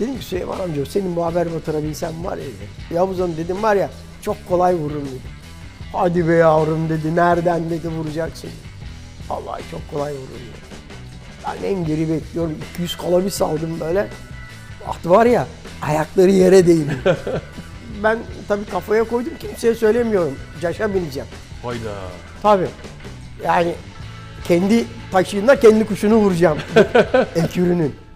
Dedim ki Süleyman amca senin bu haber motora binsem var ya. Yavuz Hanım dedim var ya çok kolay vururum dedim. Hadi be yavrum dedi nereden dedi vuracaksın. Vallahi çok kolay vururum dedi. Ben en geri bekliyorum 200 kala bir saldım böyle. Baktı var ya ayakları yere değmiyor. ben tabii kafaya koydum kimseye söylemiyorum. Caşa bineceğim. Hayda. Tabii. Yani kendi taşıyla kendi kuşunu vuracağım. Ekürünün.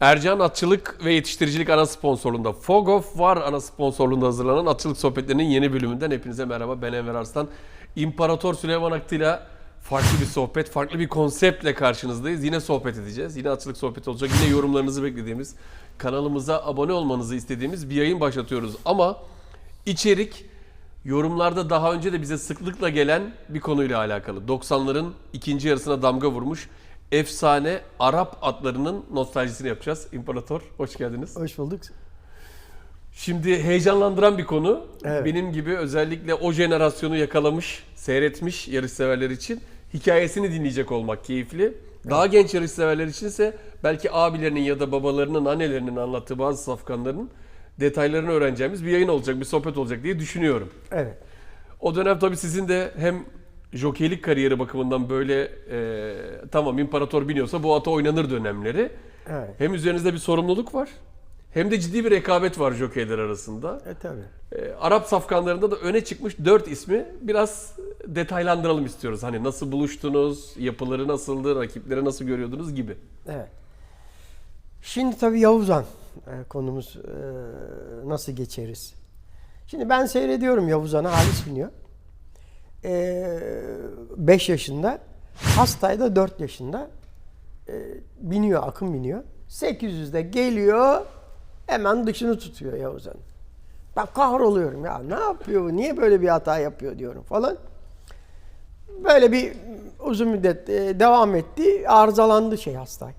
Ercan Atçılık ve Yetiştiricilik ana sponsorluğunda Fogof var ana sponsorluğunda hazırlanan Atçılık Sohbetleri'nin yeni bölümünden hepinize merhaba. Ben Enver Arslan. İmparator Süleyman Aktı'yla farklı bir sohbet, farklı bir konseptle karşınızdayız. Yine sohbet edeceğiz. Yine Atçılık sohbeti olacak. Yine yorumlarınızı beklediğimiz, kanalımıza abone olmanızı istediğimiz bir yayın başlatıyoruz. Ama içerik yorumlarda daha önce de bize sıklıkla gelen bir konuyla alakalı. 90'ların ikinci yarısına damga vurmuş efsane Arap atlarının nostaljisini yapacağız. İmparator hoş geldiniz. Hoş bulduk. Şimdi heyecanlandıran bir konu. Evet. Benim gibi özellikle o jenerasyonu yakalamış, seyretmiş yarışseverler için hikayesini dinleyecek olmak keyifli. Daha genç yarışseverler içinse belki abilerinin ya da babalarının, annelerinin anlattığı bazı safkanların detaylarını öğreneceğimiz bir yayın olacak, bir sohbet olacak diye düşünüyorum. Evet. O dönem tabii sizin de hem jokeylik kariyeri bakımından böyle e, tamam imparator biniyorsa bu ata oynanır dönemleri. Evet. Hem üzerinizde bir sorumluluk var hem de ciddi bir rekabet var jokeyler arasında. E tabii. E, Arap safkanlarında da öne çıkmış dört ismi biraz detaylandıralım istiyoruz. Hani nasıl buluştunuz, yapıları nasıldı, rakipleri nasıl görüyordunuz gibi. Evet. Şimdi tabii Yavuzan e, konumuz e, nasıl geçeriz? Şimdi ben seyrediyorum Yavuzan'ı Halis biniyor. 5 yaşında. Hastay da 4 yaşında. E, biniyor, akın biniyor. 800'de geliyor. Hemen dışını tutuyor Yavuzan. Ben kahroluyorum ya. Ne yapıyor bu? Niye böyle bir hata yapıyor diyorum falan. Böyle bir uzun müddet e, devam etti. Arızalandı şey hastay.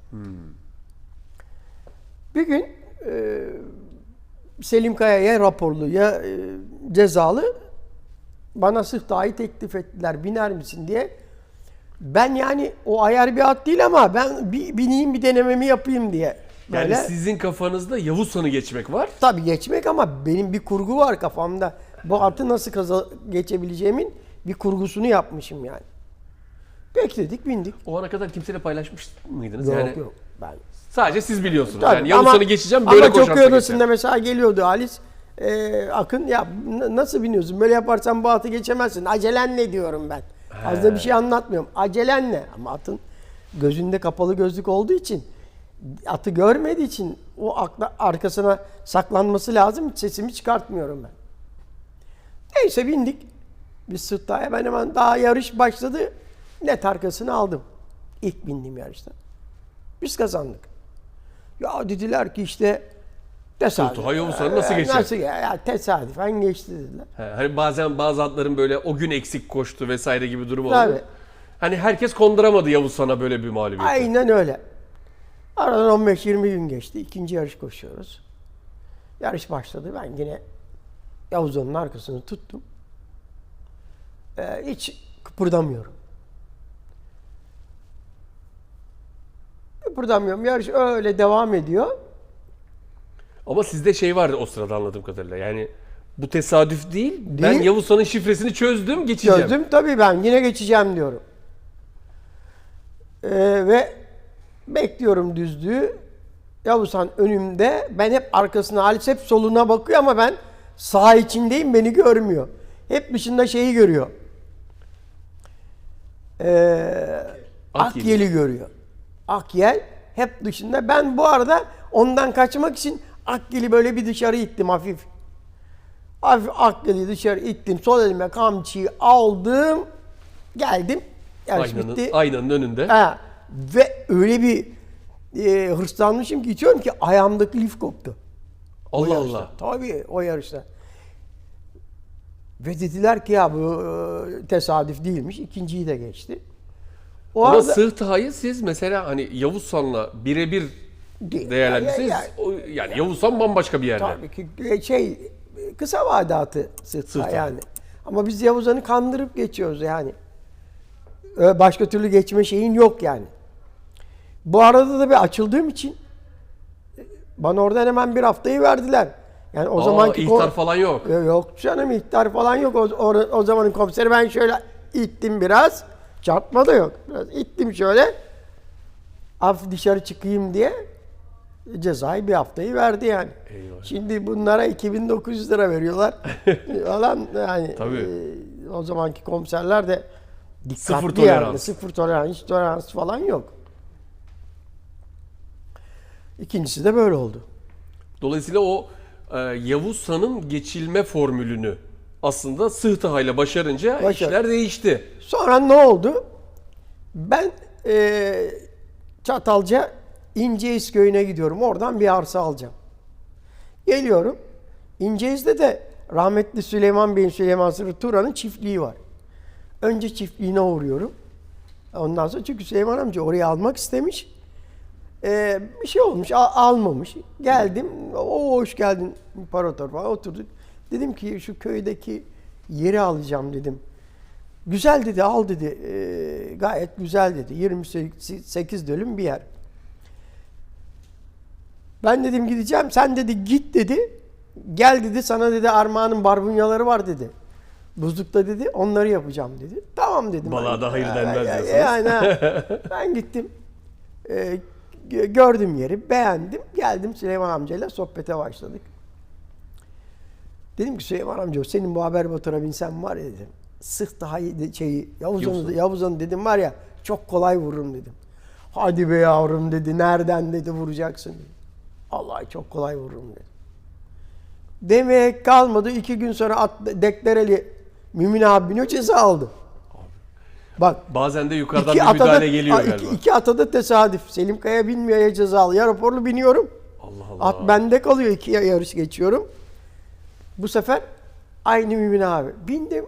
Bir gün e, Selim Kaya ya raporlu ya e, cezalı bana sırt dahi teklif ettiler biner misin diye. Ben yani o ayar bir at değil ama ben bir bineyim bir denememi yapayım diye. Yani Böyle. sizin kafanızda Yavuz Han'ı geçmek var. Tabii geçmek ama benim bir kurgu var kafamda. Bu atı nasıl kaza geçebileceğimin bir kurgusunu yapmışım yani. Bekledik bindik. O ana kadar kimseyle paylaşmış mıydınız? Yok yani yok ben. sadece siz biliyorsunuz. Tabii, yani Yavuz ama- Han'ı geçeceğim böyle Ama odasında geçeceğim. mesela geliyordu Halis. E, Akın ya nasıl biniyorsun? Böyle yaparsan bu atı geçemezsin. Acelen ne diyorum ben. Fazla bir şey anlatmıyorum. Acelen ne? Ama atın gözünde kapalı gözlük olduğu için atı görmediği için o akla, arkasına saklanması lazım. Hiç sesimi çıkartmıyorum ben. Neyse bindik. Biz sırtta hemen hemen daha yarış başladı. Net arkasını aldım. İlk bindiğim yarışta. Biz kazandık. Ya dediler ki işte tesadüf. Sultan Yavuz Han nasıl Ee, geçer? Nasıl ya? ya tesadüfen geçti dediler. He, Hani bazen bazı atların böyle o gün eksik koştu vesaire gibi durum oldu. Tabii. Hani herkes konduramadı Yavuz sana böyle bir mağlubiyeti. Aynen öyle. Aradan 15-20 gün geçti. İkinci yarış koşuyoruz. Yarış başladı. Ben yine Yavuz'un arkasını tuttum. Ee, hiç kıpırdamıyorum. Kıpırdamıyorum. Yarış öyle devam ediyor. Ama sizde şey vardı o sırada anladığım kadarıyla. Yani bu tesadüf değil. Ben Değil. Yavuz Han'ın şifresini çözdüm, geçeceğim. Çözdüm tabii ben yine geçeceğim diyorum. Ee, ve bekliyorum düzlüğü. Yavuz Han önümde. Ben hep arkasına, Halis hep soluna bakıyor ama ben sağ içindeyim beni görmüyor. Hep dışında şeyi görüyor. Ee. Akyel'i görüyor. Akyel hep dışında. Ben bu arada ondan kaçmak için Akyel'i böyle bir dışarı ittim hafif. Hafif Akyel'i dışarı ittim. Sol elime kamçıyı aldım. Geldim. Yarış Aynanın, bitti. aynanın önünde. Ha, ve öyle bir e, hırslanmışım ki içiyorum ki ayağımdaki lif koptu. O Allah yarışta. Allah. Tabii o yarışta. Ve dediler ki ya bu e, tesadüf değilmiş. İkinciyi de geçti. O Ama arada- Sığtaha'yı siz mesela hani Yavuzhan'la birebir Değil. değerlendirseniz Ya- ya- o- yani Yavuzhan bambaşka bir yerde. Tabii ki şey kısa vadatı sırtla yani. Ama biz Yavuzan'ı kandırıp geçiyoruz yani. Başka türlü geçme şeyin yok yani. Bu arada da bir açıldığım için e, bana oradan hemen bir haftayı verdiler. Yani o Aa, zamanki ihtar falan yok. Yok canım ihtar falan yok. O, o, o zamanın komiseri ben şöyle ittim biraz. Çarpma da yok. Biraz ittim şöyle. Hafif dışarı çıkayım diye cezayı bir haftayı verdi yani. Eyvah. Şimdi bunlara 2900 lira veriyorlar. Falan yani Tabii. e, o zamanki komiserler de dikkatli Sıfır yani. tolerans. Sıfır tolerans, hiç tolerans falan yok. İkincisi de böyle oldu. Dolayısıyla o e, Yavuzhan'ın geçilme formülünü aslında Sığtaha'yla başarınca Başar- işler değişti. Sonra ne oldu? Ben eee Çatalca İnceyiz köyüne gidiyorum. Oradan bir arsa alacağım. Geliyorum. İnceiz'de de rahmetli Süleyman Bey'in Süleyman Sırrı Turan'ın çiftliği var. Önce çiftliğine uğruyorum. Ondan sonra çünkü Süleyman amca orayı almak istemiş. Eee, bir şey olmuş, al- almamış. Geldim, o hoş geldin imparator falan oturduk. Dedim ki şu köydeki yeri alacağım dedim. Güzel dedi, al dedi. Eee, gayet güzel dedi. 28 dönüm bir yer. Ben dedim gideceğim. Sen dedi git dedi. Gel dedi sana dedi armağanın barbunyaları var dedi. Buzlukta dedi onları yapacağım dedi. Tamam dedim. Balığa da hayır denmez diyorsunuz. Yani ben gittim. Ee, gö- gördüm yeri, beğendim. Geldim Süleyman amcayla sohbete başladık. Dedim ki Süleyman amca senin bu haber motora binsem var ya dedim. Sık daha iyi şeyi Yavuzan'ı Yavuzhan. Yavuzan'ı dedim var ya çok kolay vururum dedim. Hadi be yavrum dedi. Nereden dedi vuracaksın dedi. Allah çok kolay vururum dedi. Demek kalmadı. iki gün sonra at, Deklereli Mümin abi biniyor ceza aldı. Bak Bazen de yukarıdan iki bir atada, müdahale geliyor galiba. iki, iki atada tesadüf. Selim Kaya binmiyor ya cezalı. Ya raporlu biniyorum. Allah Allah. At bende kalıyor. iki yarış geçiyorum. Bu sefer aynı Mümin abi. Bindim.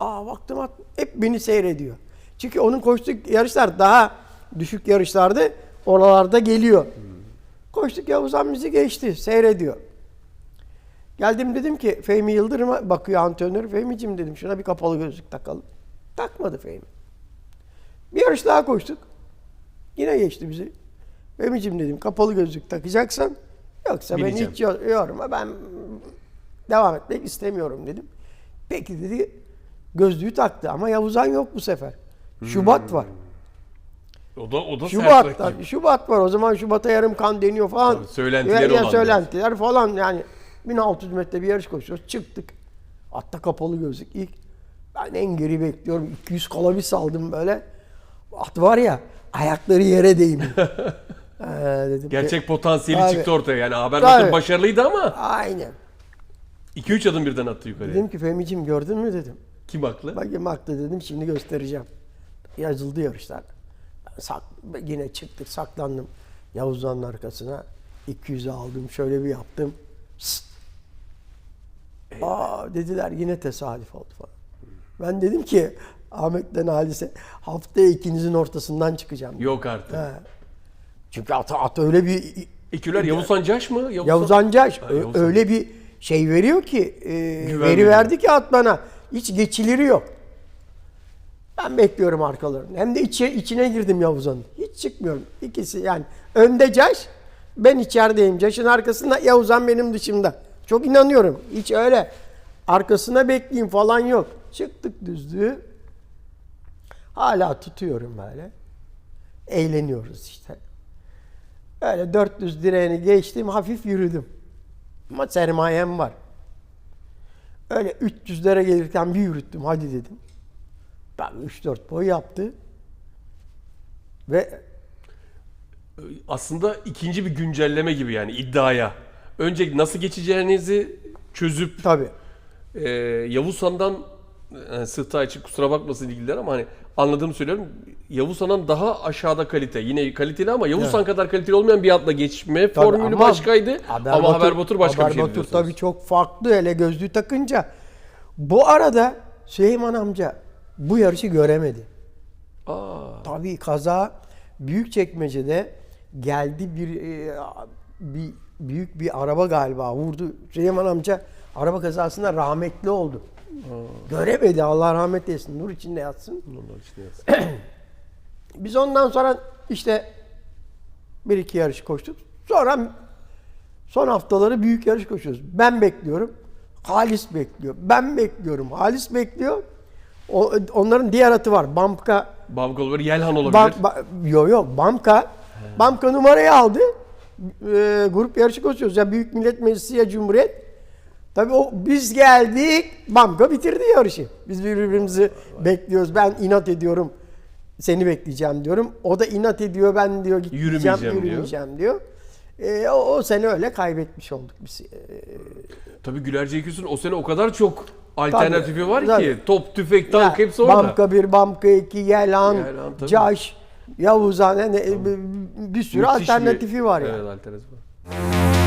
Aa baktım at hep beni seyrediyor. Çünkü onun koştuğu yarışlar daha düşük yarışlardı. Oralarda geliyor. Koştuk Yavuzhan bizi geçti. Seyrediyor. Geldim dedim ki Fehmi Yıldırım'a bakıyor antrenör. Fehmi'cim dedim şuna bir kapalı gözlük takalım. Takmadı Fehmi. Bir yarış daha koştuk. Yine geçti bizi. Fehmi'cim dedim kapalı gözlük takacaksan yoksa ben Bineceğim. hiç yor- yorma ben devam etmek istemiyorum dedim. Peki dedi gözlüğü taktı ama Yavuzhan yok bu sefer. Şubat var. O da o da Şubat. Şubat var. O zaman Şubat'a yarım kan deniyor falan. Tabii, ya olan söylentiler falan yani 1600 metre bir yarış koşuyoruz. Çıktık. Hatta kapalı gözlük ilk. Ben en geri bekliyorum. 200 kala bir saldım böyle. At var ya ayakları yere değmiyor. Ee, dedim, Gerçek potansiyeli Tabii. çıktı ortaya. Yani haber Tabii. başarılıydı ama Aynen. 2-3 adım birden attı yukarıya. Dedim ki Fehmi'cim gördün mü dedim. Kim haklı? Bakayım haklı dedim şimdi göstereceğim. Yazıldı yarışlar. Sak, yine çıktık saklandım Yavuz'un arkasına. 200'ü aldım şöyle bir yaptım. Psst. Aa dediler yine tesadüf oldu falan. Ben dedim ki Ahmet'ten Halis'e haftaya ikinizin ortasından çıkacağım. Yok artık. He. Çünkü at, at öyle bir İküler Yavuz Ancaş mı? Yavuz, Yavuz Ancaş Ha, Yavuz öyle bir şey veriyor ki e, Güven veri veriyor. verdi ki at bana. Hiç geçileri yok. Ben bekliyorum arkalarını. Hem de içe, içine girdim Yavuz'un. Hiç çıkmıyorum. İkisi yani önde Caş, ben içerideyim. Caş'ın arkasında Yavuzhan benim dışımda. Çok inanıyorum. Hiç öyle arkasına bekleyeyim falan yok. Çıktık düzlüğü. Hala tutuyorum böyle. Eğleniyoruz işte. Öyle 400 direğini geçtim, hafif yürüdüm. Ama sermayem var. Öyle 300'lere gelirken bir yürüttüm, hadi dedim. Ben 3-4 boy yaptı. Ve Aslında ikinci bir güncelleme gibi yani iddiaya. Önce nasıl geçeceğinizi çözüp tabii e, Yavuz Han'dan yani Sıhta için kusura bakmasın ilgililer ama hani anladığımı söylüyorum. Yavuz Han'dan daha aşağıda kalite. Yine kaliteli ama Yavuz Han kadar kaliteli olmayan bir atla geçme Tabii formülü ama başkaydı. ama Haber Batur başka Haber bir şey Batur tabii çok farklı hele gözlüğü takınca. Bu arada Süleyman amca bu yarışı göremedi. Aa, Tabii kaza Büyükçekmece'de geldi bir, e, bir büyük bir araba galiba vurdu. Süleyman amca araba kazasında rahmetli oldu. Göremedi Allah rahmet eylesin. Nur içinde yatsın. Allah işte yazsın. Biz ondan sonra işte bir iki yarış koştuk. Sonra son haftaları büyük yarış koşuyoruz. Ben bekliyorum. Halis bekliyor. Ben bekliyorum. Halis bekliyor. O, onların diğer atı var. Bamka Bamka olabilir, Yelhan olabilir. Bam, ba, yok yok Bamka. Bamka numarayı aldı. Ee, grup yarışı koşuyoruz. Ya Büyük Millet Meclisi ya Cumhuriyet. Tabii o biz geldik. Bamka bitirdi yarışı. Biz birbirimizi bekliyoruz. Ben inat ediyorum. Seni bekleyeceğim diyorum. O da inat ediyor. Ben diyor gitmeyeceğim, Yürümeyeceğim diyor. yürümeyeceğim diyor. Ee, o, o sene öyle kaybetmiş olduk biz. Ee, Tabii Güler Ceyküs'ün o sene o kadar çok alternatifi var tabii. ki. Top, tüfek, tank Ya, hepsi orada. Bamka 1, Bamka 2, Yelhan, Yelhan, tabii. Caş, Yavuzhan hani bir, bir sürü Müthiş bir- alternatifi var ya. Evet alternatifi var.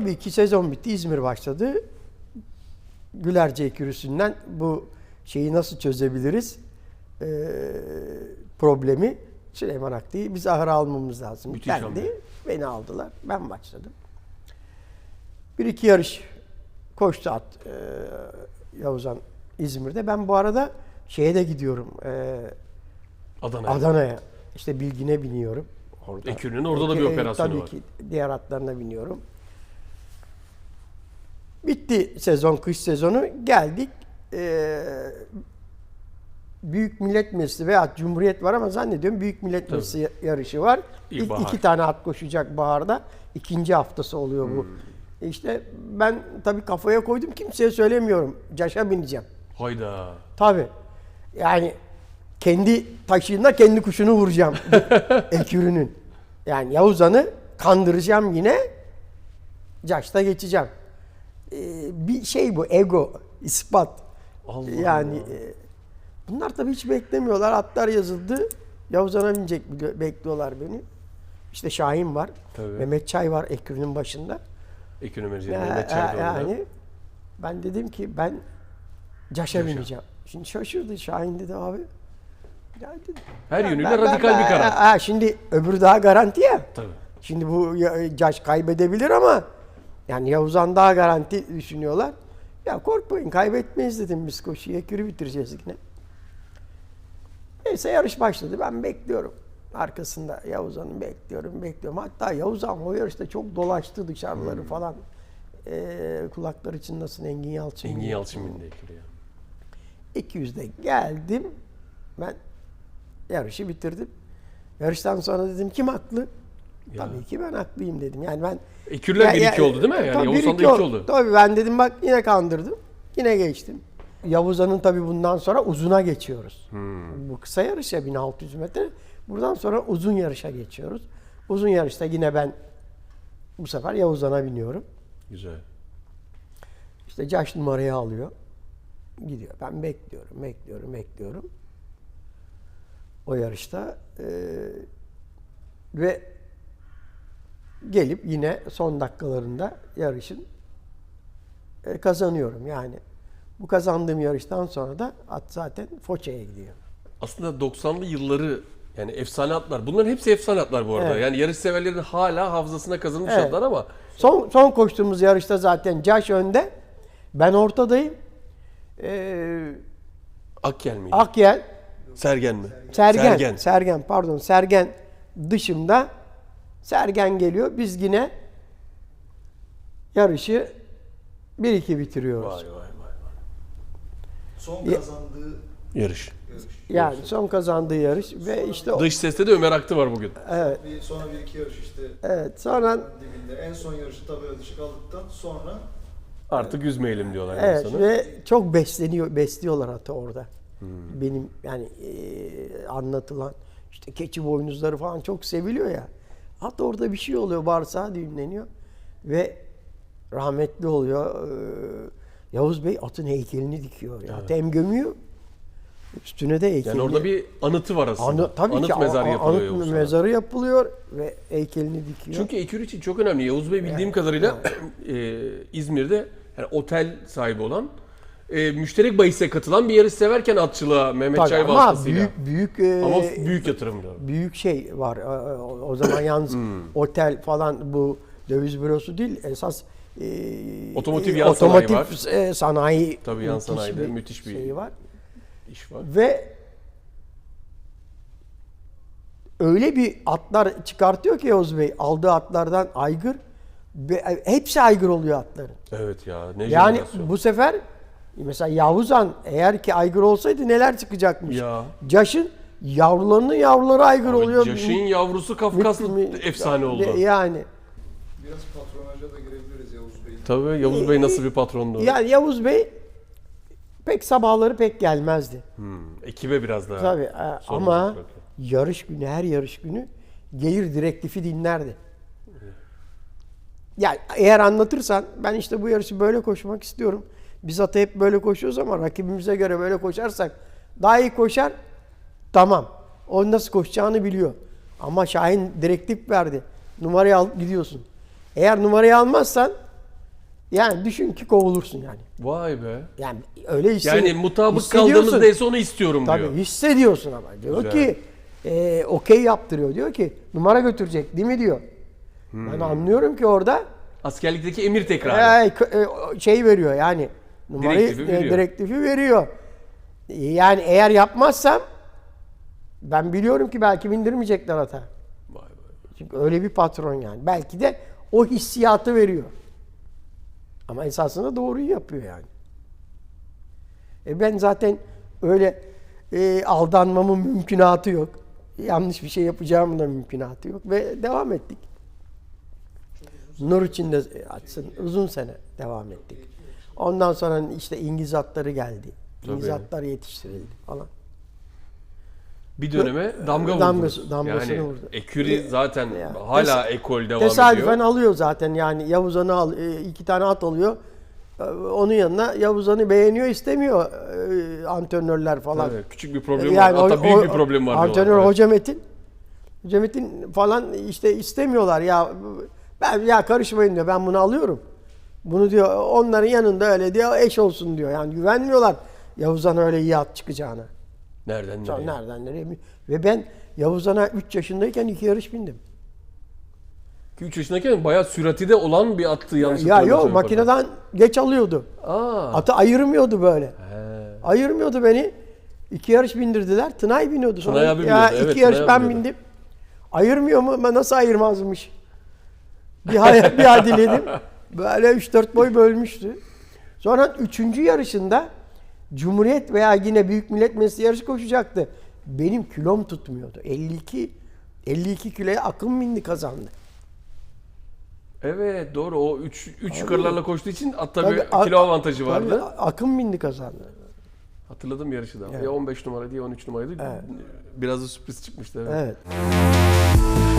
Tabii ki sezon bitti. İzmir başladı. Güler Ceykürüsü'nden bu şeyi nasıl çözebiliriz? E, problemi Süleyman Aktı'yı biz ahıra almamız lazım. Müthiş hamle. Beni aldılar. Ben başladım. Bir iki yarış koştu at e, Yavuzan İzmir'de. Ben bu arada şeye de gidiyorum. E, Adana. Adana'ya. İşte Bilgin'e biniyorum. Orada. Ekürü'nün orada da bir operasyonu tabii var. ki diğer atlarına biniyorum. Bitti sezon, kış sezonu. Geldik. Ee, Büyük Millet Meclisi veya Cumhuriyet var ama zannediyorum Büyük Millet Meclisi yarışı var. İlk İlkbahar. iki tane at koşacak baharda. İkinci haftası oluyor bu. Hmm. İşte ben tabii kafaya koydum kimseye söylemiyorum. Caş'a bineceğim. Hayda. Tabii. Yani kendi taşıyla kendi kuşunu vuracağım. Ekürünün. Yani Yavuzan'ı kandıracağım yine. Caş'ta geçeceğim. Ee, bir şey bu ego, ispat. Allah yani e, bunlar tabii hiç beklemiyorlar. Atlar yazıldı. Yavuzan'a binecek bekliyorlar beni. İşte Şahin var. Tabii. Mehmet Çay var Ekürünün başında. Ekürü Mercedes. Ya- Mehmet Çay'da orada. yani ben dedim ki ben Caş'a bineceğim. Şimdi şaşırdı Şahin dedi abi. Ya dedim, Her ben- yönüyle ben- radikal ben- bir karar. Ha, şimdi öbürü daha garanti ya. Tabii. Şimdi bu Caş kaybedebilir ama yani Yavuzan daha garanti düşünüyorlar. Ya korkmayın kaybetmeyiz dedim biz koşuyu ekürü bitireceğiz yine. Neyse yarış başladı ben bekliyorum. Arkasında Yavuzan'ı bekliyorum bekliyorum. Hatta Yavuzan o yarışta çok dolaştı Hmm. dışarıları falan. Ee, kulakları çınlasın Engin Yalçın. Engin. Yalçın bindi Ekürü ya. 200'de geldim. Ben yarışı bitirdim. Yarıştan sonra dedim kim haklı? Ya. Tabii ki ben haklıyım dedim. Yani ben Ekürüler Ya- 1-2 ya- oldu değil mi? Yani tabii Yavuzhan da 1-2 2 oldu. Tabii ben dedim bak yine kandırdım. Yine geçtim. Yavuzan'ın tabii bundan sonra uzuna geçiyoruz. Hmm. Bu kısa yarış ya 1600 metre. Buradan sonra uzun yarışa geçiyoruz. Uzun yarışta yine ben bu sefer Yavuzan'a biniyorum. Güzel. İşte Caş numarayı alıyor. Gidiyor. Ben bekliyorum, bekliyorum, bekliyorum. O yarışta eee, ve gelip yine son dakikalarında yarışın e, kazanıyorum. Yani bu kazandığım yarıştan sonra da at zaten Foça'ya gidiyor. Aslında 90'lı yılları Yani efsane atlar. Bunların hepsi efsane atlar bu arada. Evet. Yani yarış severlerin hala hafızasına kazınmış Evet. atlar ama Son, son koştuğumuz yarışta zaten Caş önde. Ben ortadayım. Ee, Akyel miydi? Akyel, Sergen mi? Sergen, Sergen, pardon Sergen dışımda. Sergen geliyor. Biz yine yarışı 1-2 bitiriyoruz. Vay vay vay. Son kazandığı Yarış. yarış. Yani son kazandığı yarış ve işte o- Dış seste de Ömer Aktı var bugün. evet Bir, sonra bir iki yarış işte evet sonra dibinde. En son yarışı tabela dışı kaldıktan sonra Artık üzmeyelim diyorlar evet sana. ve çok besleniyor besliyorlar hatta orada. Hmm. Benim yani e, anlatılan işte keçi boynuzları falan çok seviliyor ya. Hatta orada bir şey oluyor bağırsağı düğümleniyor ve rahmetli oluyor. Ee, Yavuz Bey atın heykelini dikiyor. Ya. Hem gömüyor üstüne de heykelini. Yani orada bir anıtı var aslında. Anı, tabii Anıt ki mezar a- a- yapılıyor anıt Yavuz mezarı yapılıyor ve heykelini dikiyor. Çünkü ekür için çok önemli. Yavuz Bey bildiğim kadarıyla e, İzmir'de yani otel sahibi olan e, müşterek bahise katılan bir yarış severken atçılığa Mehmet Tabii Çay ama vasıtasıyla. büyük büyük e, Ama büyük yatırım diyorum. büyük şey var. E, O, o zaman yalnız Hmm. otel falan bu döviz bürosu değil esas e, Otomotiv e, yan otomotiv sanayi e, sanayi Tabii yan müthiş sanayide müthiş bir- şey var. İş var. Ve öyle bir atlar çıkartıyor ki Yavuz Bey aldığı atlardan aygır ve hepsi aygır oluyor atların. Evet ya ne Yani jenerasyon. bu sefer mesela Yavuzan eğer ki aygır olsaydı neler çıkacakmış. Ya. Caş'ın yavrularının yavruları aygır Abi oluyor. Caş'ın yavrusu Kafkaslı Mi- efsane oldu. Yani biraz patronaja da girebiliriz Yavuz Bey'in. Tabii Yavuz Bey nasıl bir patrondu? yani Yavuz Bey pek sabahları pek gelmezdi. Hmm, ekibe biraz daha. Tabii e, sorumluluk ama bırakıyor. yarış günü her yarış günü gelir direktifi dinlerdi. Yani eğer anlatırsan ben işte bu yarışı böyle koşmak istiyorum. Biz ata hep böyle koşuyoruz ama rakibimize göre böyle koşarsak daha iyi koşar. Tamam. O nasıl koşacağını biliyor. Ama Şahin direktif verdi. Numarayı alıp gidiyorsun. Eğer numarayı almazsan yani düşün ki kovulursun yani. Vay be. Yani öyle hissediyorsun. Yani mutabık kaldığımız neyse onu istiyorum Tabii diyor. hissediyorsun ama. Diyor Güzel. ki e, okey yaptırıyor. Diyor ki numara götürecek değil mi diyor. Hmm. Ben anlıyorum ki orada Askerlikteki emir tekrarı. e, e, şey veriyor yani numarayı Direktifi e, veriyor. direktifi veriyor. E, Yani eğer yapmazsam ben biliyorum ki belki bindirmeyecekler ata. Vay be. Çünkü öyle bir patron yani. Belki de o hissiyatı veriyor. Ama esasında doğruyu yapıyor yani. E ben zaten öyle e, aldanmamın mümkünatı yok. Yanlış bir şey yapacağımın da mümkünatı yok. Ve devam ettik. Nur içinde açsın. Uzun sene devam ettik. Ondan sonra işte İngiliz atları geldi. İngiliz Tabii. atlar yetiştirildi falan. Bir döneme damga vurdu. Damgası- damgasını yani vurdu. Eküri zaten Ya. hala Tes- ekol devam Tesadüfen ediyor. alıyor zaten yani Yavuzan'ı al, e, iki tane at alıyor. E, Onun yanına Yavuzan'ı beğeniyor istemiyor e, antrenörler falan. Tabii, küçük bir problem Yani var. Hatta o- büyük o- bir problem var Antrenör diyorlar. Hoca Metin. Hoca Metin falan işte istemiyorlar ya ben ya karışmayın diyor ben bunu alıyorum. Bunu diyor onların yanında öyle diyor eş olsun diyor. Yani güvenmiyorlar Yavuzan öyle iyi at çıkacağına. Nereden nereye? nereden nereye? Ve ben Yavuzan'a 3 yaşındayken iki yarış bindim. 3 yaşındayken bayağı sürati de olan bir attı yanlış Ya yok makineden geç alıyordu. Aa. Atı ayırmıyordu böyle. He. Ayırmıyordu beni. İki yarış bindirdiler. Tınay biniyordu sonra. Tınay abi ya evet, iki yarış ben biniyordu. bindim. Ayırmıyor mu? Ben nasıl ayırmazmış? Bir hayal bir adiledim. Böyle 3-4 boy bölmüştü. Sonra üçüncü yarışında Cumhuriyet veya yine Büyük Millet Meclisi yarışı koşacaktı. Benim kilom tutmuyordu. 52 52 kiloya akım bindi kazandı. Evet doğru o 3 3 yukarılarla koştuğu için at tabii, Tabii, kilo avantajı Tabii, vardı. akım bindi kazandı. Hatırladım yarışı da. Ya 15 numara diye 13 numaraydı. Biraz da sürpriz çıkmıştı. Evet. Evet.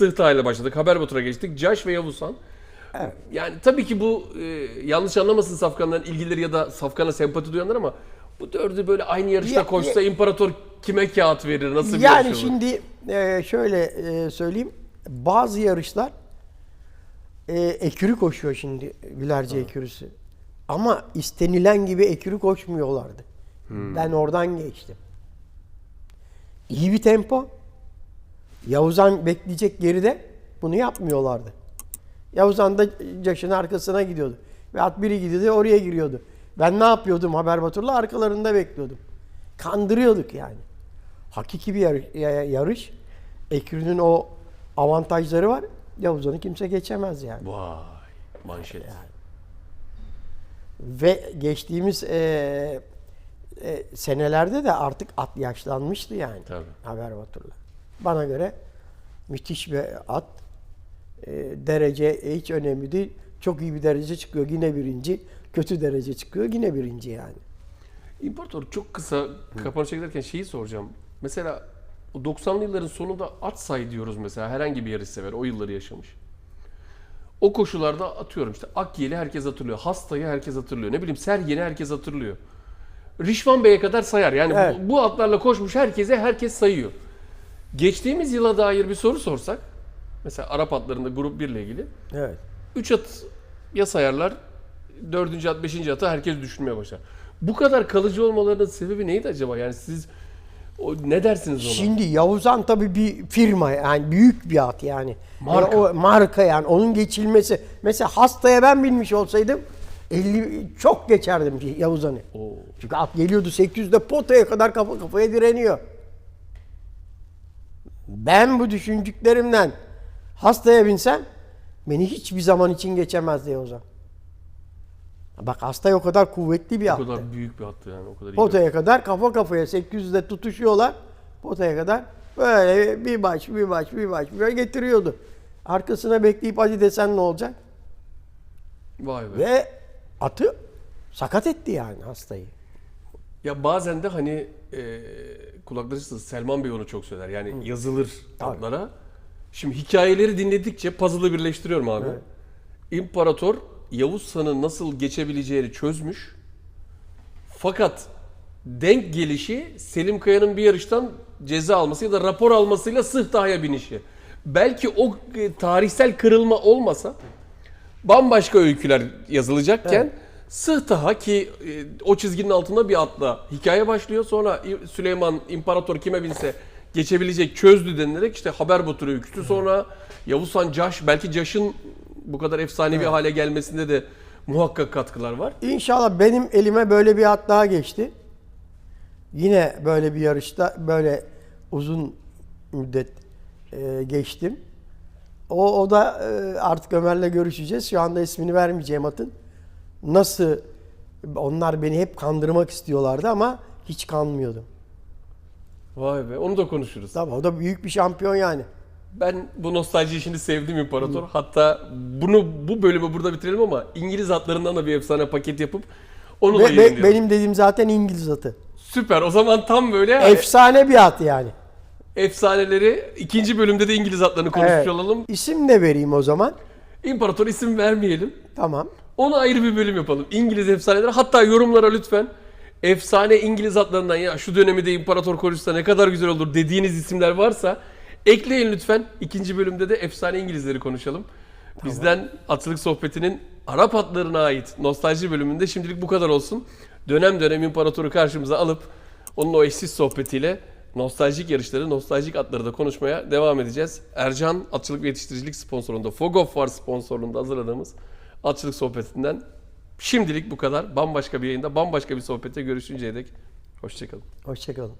Sıhta ile başladık. Haber Batur'a geçtik. Caş ve Yavuzhan. Yani tabii ki bu e, yanlış anlamasın Safkan'dan ilgileri ya da Safkan'a sempati duyanlar ama bu dördü böyle aynı yarışta Ya- koşsa imparator kime kağıt verir? Nasıl bir Yani yarış olur? şimdi e, şöyle e, söyleyeyim. Bazı yarışlar e, ekürü koşuyor şimdi Gülerce ekürüsü. Ama istenilen gibi ekürü koşmuyorlardı. Ben oradan geçtim. İyi bir tempo. Yavuzan bekleyecek geride bunu yapmıyorlardı. Yavuzan da Caş'ın arkasına gidiyordu. Ve at biri gidiyordu oraya giriyordu. Ben ne yapıyordum Haber Batur'la arkalarında bekliyordum. Kandırıyorduk yani. Hakiki bir yarış. ya- yarış. O avantajları var. Yavuzan'ı kimse geçemez yani. Vay manşet. Ve geçtiğimiz e, e, senelerde de artık at yaşlanmıştı yani. Tabii. Haber Batur'la. Bana göre müthiş bir at. E, derece hiç önemli değil. Çok iyi bir derece çıkıyor yine birinci. Kötü derece çıkıyor yine birinci yani. İmparator çok kısa kapanışa giderken şeyi soracağım. Mesela o 90'lı yılların sonunda at say diyoruz mesela herhangi bir yarış sever o yılları yaşamış. O koşularda atıyorum işte Akyel'i herkes hatırlıyor. Hasta'yı herkes hatırlıyor. Ne bileyim Sergen'i herkes hatırlıyor. Rişvan Bey'e kadar sayar. Yani Evet. bu, bu atlarla koşmuş herkese herkes sayıyor. Geçtiğimiz yıla dair bir soru sorsak. Mesela Arap atlarında grup 1 ile ilgili. Evet. 3 at ya sayarlar, 4. at, 5. atı herkes düşünmeye başlar. Bu kadar kalıcı olmalarının sebebi neydi acaba? Yani siz o, ne dersiniz ona? Şimdi Yavuzan tabii bir firma yani büyük bir at yani. Marka. Yani o marka yani onun geçilmesi. Mesela hastaya ben binmiş olsaydım 50 çok geçerdim Yavuzan'ı. Çünkü at geliyordu 800'de potaya kadar kafa kafaya direniyor. Ben bu düşündüklerimden hastaya binsem beni hiçbir zaman için geçemezdi Yavuzan. Bak hastaya o kadar kuvvetli bir O attı. kadar büyük bir attı yani o kadar iyi. Potaya kadar kafa kafaya 800'de tutuşuyorlar. Potaya kadar böyle bir baş bir baş bir baş böyle getiriyordu. Arkasına bekleyip hadi desen ne olacak? Vay be. Ve atı sakat etti yani hastayı. Ya bazen de hani e, kulaklarınız Selman Bey onu çok söyler. Yani yazılır atlara. Şimdi hikayeleri dinledikçe puzzle'ı birleştiriyorum abi. İmparator Yavuz Han'ın nasıl geçebileceğini çözmüş. Fakat denk gelişi Selim Kaya'nın bir yarıştan ceza alması ya da rapor almasıyla Sıhtaha'ya binişi. Belki o e, tarihsel kırılma olmasa bambaşka öyküler yazılacakken Sıhtaha ki e, o çizginin altında bir atla hikaye başlıyor. Sonra Süleyman İmparator kime binse geçebilecek çözdü denilerek işte Haber Batur öyküsü. Sonra Yavuz Han Caş belki Caş'ın bu kadar efsanevi hale gelmesinde de muhakkak katkılar var. İnşallah benim elime böyle bir at daha geçti. Yine böyle bir yarışta böyle uzun müddet e, geçtim. O, o da e, artık Ömer'le görüşeceğiz. Şu anda ismini vermeyeceğim atın. Nasıl onlar beni hep kandırmak istiyorlardı ama hiç kanmıyordum. Vay be onu da konuşuruz. Tamam o da büyük bir şampiyon yani. Ben bu nostalji işini sevdim İmparator. Hatta bunu bu bölümü burada bitirelim ama İngiliz atlarından da bir efsane paket yapıp onu da Ve, yayınlayalım. benim dediğim zaten İngiliz atı. Süper. O zaman tam böyle hani Efsane bir at yani. efsaneleri ikinci bölümde de İngiliz atlarını konuşmuş Evet. olalım. İsim de vereyim o zaman. İmparator isim vermeyelim. Tamam. Ona ayrı bir bölüm yapalım. İngiliz efsaneleri. Hatta yorumlara lütfen efsane İngiliz atlarından ya şu dönemi de İmparator konuşsa ne kadar güzel olur dediğiniz isimler varsa ekleyin lütfen. İkinci bölümde de efsane İngilizleri konuşalım. Bizden atılık sohbetinin Arap atlarına ait nostalji bölümünde şimdilik bu kadar olsun. Dönem dönem İmparatoru karşımıza alıp onun o eşsiz sohbetiyle nostaljik yarışları, nostaljik atları da konuşmaya devam edeceğiz. Ercan Atçılık ve Yetiştiricilik sponsorunda, Fog of War sponsorluğunda hazırladığımız Atçılık sohbetinden şimdilik bu kadar. Bambaşka bir yayında, bambaşka bir sohbette görüşünceye dek hoşçakalın. Hoşçakalın.